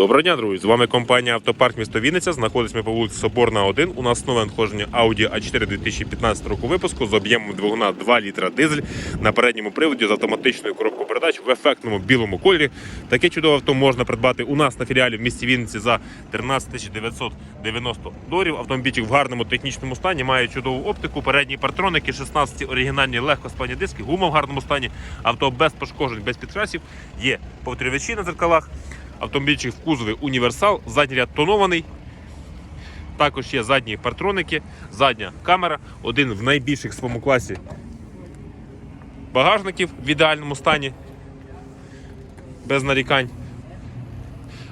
Доброго дня, друзі! З вами компанія Автопарк місто Вінниця. Знаходимося по вулиці Соборна 1. У нас нове надходження Audi A4 2015 року випуску з об'ємом двигуна 2 літра дизель на передньому приводі з автоматичною коробкою передач в ефектному білому кольорі. Таке чудове авто можна придбати у нас на філіалі в місті Вінниці за 13 990 доларів. Автомобільчик в гарному технічному стані, має чудову оптику, передні партроники, 16 оригінальні легкоспальні диски, гума в гарному стані, авто без пошкоджень, без підкрасів, є повтрівачі на дзеркалах. Автомобільчик в кузові універсал, задній ряд тонований. Також є задні партроники, задня камера, один в найбільших в своєму класі багажників в ідеальному стані, без нарікань.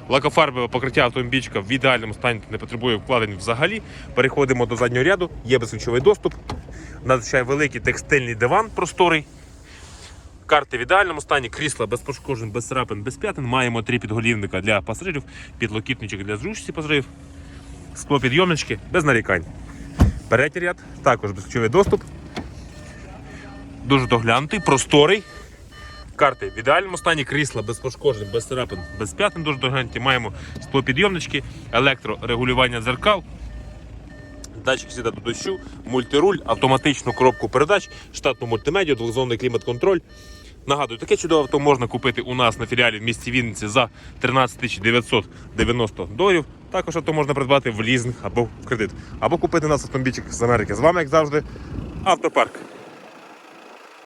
Лакофарбове покриття автомобільчика в ідеальному стані не потребує вкладень взагалі. Переходимо до заднього ряду, є безключовий доступ. Надзвичай великий текстильний диван просторий. Карти в ідеальному стані, крісла без пошкоджень, без царапин, без п'ятин. Маємо три підголівника для пасажирів, підлокітничок для зручності пасажирів, склопідйомнички без нарікань. Передній ряд, також безключовий доступ. Дуже доглянутий, просторий. Карти в ідеальному стані, крісла без пошкоджень, без царапин, без п'ятин. Дуже доглянуті. Маємо склопідйомнички, електрорегулювання дзеркал. Датчик світа до дощу, мультируль, автоматичну коробку передач, штатну мультимедіа, двохзонний клімат-контроль. Нагадую, таке чудове авто можна купити у нас на філіалі в місті Вінниці за 13 990 доларів. Також авто можна придбати в лізинг або в кредит, або купити нас автомобільчик з Америки. З вами, як завжди, автопарк.